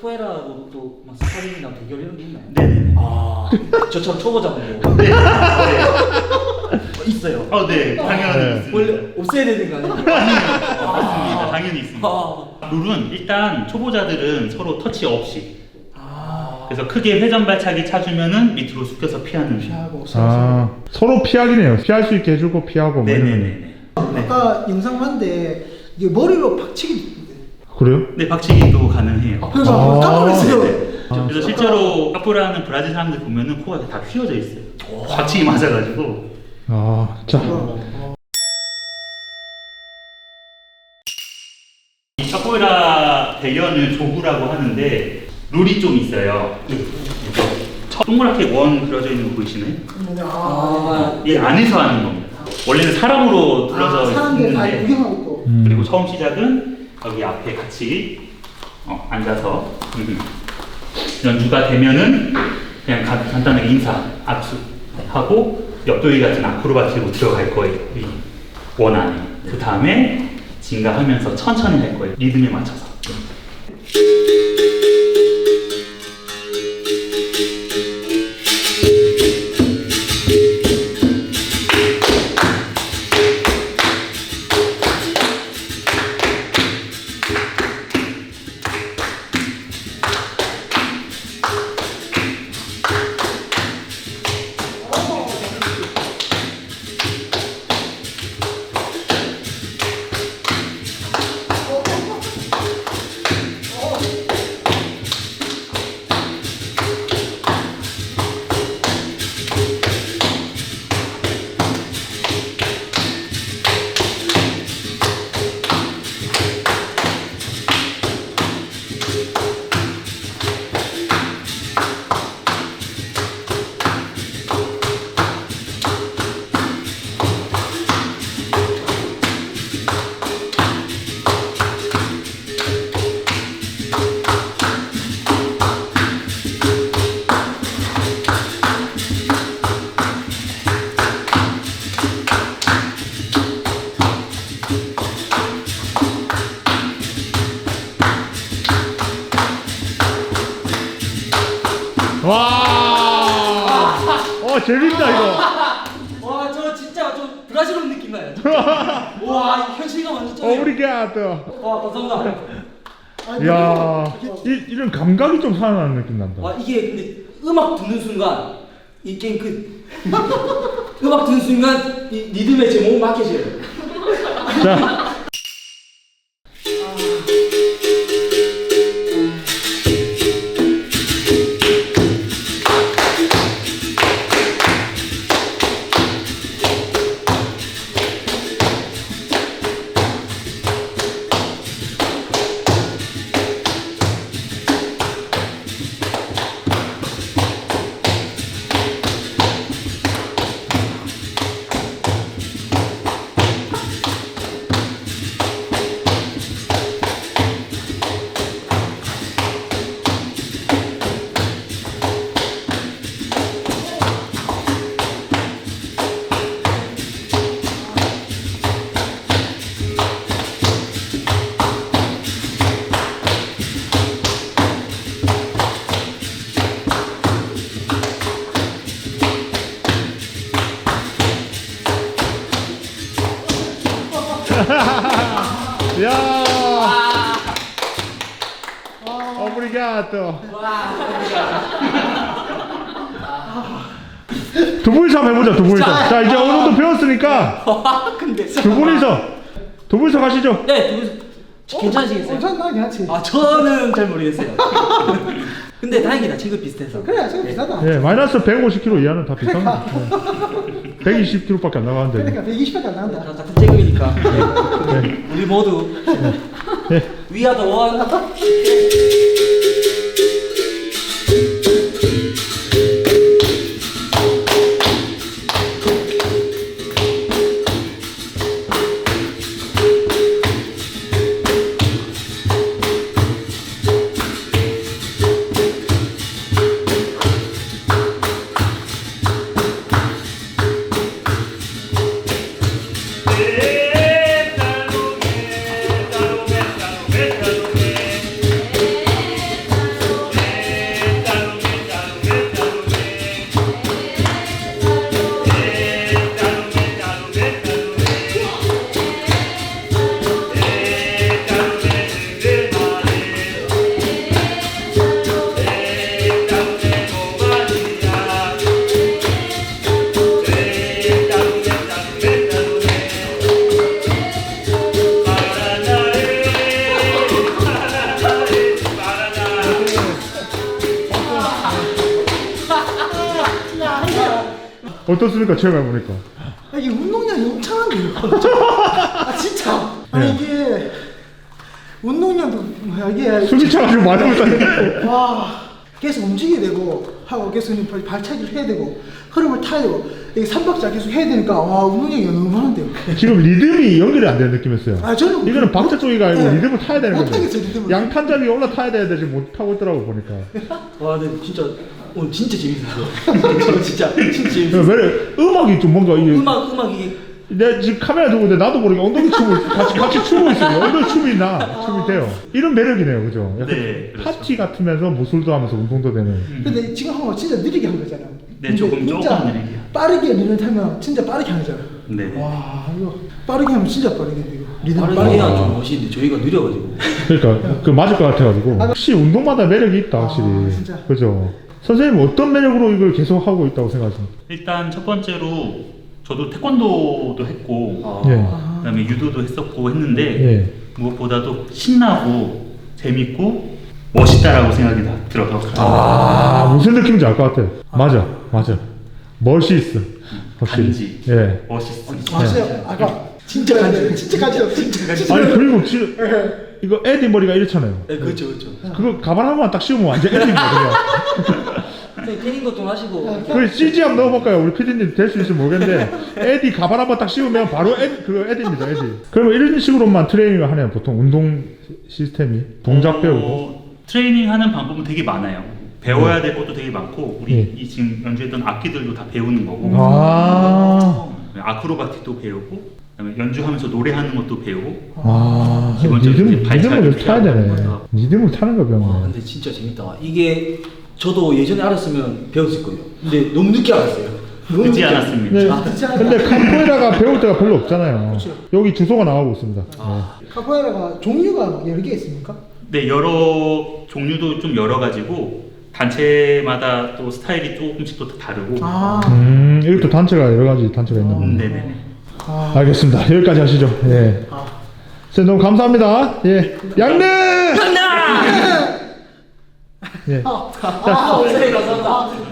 포에라하고 또막 스파링이랑 대결 이런 게 있나요? 네네네. 아, 저처럼 초보자분들 네. 어, 있어요. 어, 네. 당연히 네. 있습니다. 원래 없애야 되는 거 아니에요? 맞습니다. 당연히 있습니다. 아, 룰은 일단 초보자들은 서로 터치 없이 아, 그래서 크게 회전 발차기 차주면은 밑으로 숙여서 피하는 피하고 서로 아 서로 피하기네요. 피할 수 있게 해주고 피하고 뭐 이런 거. 네네네. 네. 아까 영상 봤는데 이게 머리로 박치기 그래요? 네, 박치기도 가능해요. 그래서 아. 깜짝 놀랐어요. 그래서 실제로 카푸라는 브라질 사람들 보면은 코가 다 휘어져 있어요. 박치기 맞아가지고. 아 자. 이 카포에라 대연을 조구라고 하는데 룰이 좀 있어요. 첫 동그랗게 원 그려져 있는 거 보이시나요? 아, 이 안에서 하는 겁니다. 원래는 사람으로 둘러져 아, 사람들 다 있는데 구경하고 있고. 음. 그리고 처음 시작은 여기 앞에 같이 어, 앉아서 음, 연주가 되면은 그냥 가- 간단하게 인사, 압축하고 옆돌기 같은 아크로바티로 들어갈 거예요. 이 원 안에. 그 다음에 진가하면서 천천히 할 거예요. 리듬에 맞춰서. 어 재밌다 이거. 와, 저 진짜 좀 브라질 온 느낌 나요. 와, 이 현실감 완전 어 쩌네요. 우리 개또. 와, 감사합니다. 야 이, 이런 감각이 좀 살아나는 느낌 난다. 와, 이게 근데 음악 듣는 순간 이 게임 그 음악 듣는 순간 이 리듬에 제 몸을 맡겨져요. 자. 오브리가토. 두 분이서 한번 해보자 두 분이서. 자 이제 어느 정도 배웠으니까 와, 근데 두 분이서 두 분이서 가시죠. 네, 두 분. 괜찮으시겠어요? 괜찮나 괜찮지. 아, 저는 잘 모르겠어요. 근데 다행이다. 체급 비슷해서. 그래 지금 비싸다. 예, 마이너스 150kg 이하는 다 비싼 거. 예. 120kg밖에 안 나가는데. 그러니까 120밖에 안 나간다. 다 같은 체급이니까. 네. 우리 모두 예. We are the one. 어떻습니까? 체험해 보니까. 아, 이게 운동량이 엄청한데 이거. 아 진짜. 아니 네. 이게 운동량도 뭐야 이게 숨이 차가지고 많이 못하네. 와 계속 움직이게 되고 하고 계속 발- 발차기를 해야 되고 흐름을 타야 되고 이게 삼박자 계속 해야 되니까 와 운동량이 너무 많은데요. 지금 리듬이 연결이 안 되는 느낌이었어요. 아 저는 이거는 박자 쪽이가 아니고 네. 리듬을 타야 되는 거죠. 못하겠어요, 리듬을. 양탄자리 올라타야 되는데 지금 못 타고 있더라고 보니까. 와 근데 진짜 오늘 진짜 재밌었어 저 진짜 진짜 재밌었어 왜 음악이 좀 뭔가 이게 음악 음악 이게 내 지금 카메라 두고 있는데 나도 모르게 엉덩이 춤을 같이 같이 추고 있어요. 엉덩이 춤이 나 춤이 돼요. 이런 매력이네요, 그죠? 약간 네, 그렇죠. 파티 같으면서 무술도 하면서 운동도 되는. 근데 지금 한 거 진짜 느리게 한 거잖아요. 네, 조금, 근데 진짜 조금 느리게. 빠르게 리듬 타면 진짜 빠르게 하잖아요. 네. 와 이거 빠르게 하면 진짜 빠르겠네 이거. 리듬 빠르게 빠르게. 해야 좀 멋있는데 저희가 느려가지고 그러니까 그 맞을 것 같아가지고 확실히 운동마다 매력이 있다, 확실히. 아, 진짜. 그죠? 선생님 어떤 매력으로 이걸 계속 하고 있다고 생각하십니까? 일단 첫 번째로 저도 태권도도 했고 아, 예. 그다음에 유도도 했었고 했는데 예. 무엇보다도 신나고 재밌고 멋있다라고 생각이 다 들어서 아 무슨 느낌인지 알 것 같아. 맞아, 맞아. 멋있어. 확실히. 간지. 예. 멋있어. 아 진짜 아까 진짜 간지 진짜 간지 진짜 간지. 아니 그리고 지, 이거 에디 머리가 이렇잖아요. 네 그렇죠 그렇죠 그거 가발 하나만 딱 씌우면 완전 에디입니다 그냥. 선생님 태닝도 좀 하시고 그 CG 한번 넣어볼까요? 우리 PD님 될 수 있을지 모르겠는데 에디 가발 한번 딱 씌우면 바로 에디, 그 에디입니다 에디. 그러면 이런 식으로만 트레이닝을 하네요 보통 운동 시스템이 동작 배우고. 어, 트레이닝 하는 방법은 되게 많아요. 배워야 될 것도 되게 많고 우리 네. 이 지금 연주했던 악기들도 다 배우는 거고 아, 아크로바틱도 배우고 그다음에 연주하면서 노래하는 것도 배우고 아, 기본적으로 리듬, 이제 발차기 리듬을 타야 되네. 리듬을 타는 거 와 배웠네. 근데 진짜 재밌다 이게 저도 예전에 알았으면 배웠을 거예요 근데 너무 늦게 알았어요 너무 늦지 늦게 않았습니다. 네, 아, 진짜 근데 카포에라가 배울 때가 별로 없잖아요. 그렇죠. 여기 주소가 나오고 있습니다. 아. 카포에라가 종류가 여러 개 있습니까? 네 여러 종류도 좀 여러 가지고 단체마다 또 스타일이 조금씩 또 다르고 아, 네. 음, 이것도 단체가 여러 가지 단체가 있나 음, 보네. 네네. 아, 알겠습니다. 여기까지 하시죠. 예. 아. 선생님 너무 감사합니다. 예. 양릉! 간다! 예. 아, 아 선생님 감사합니다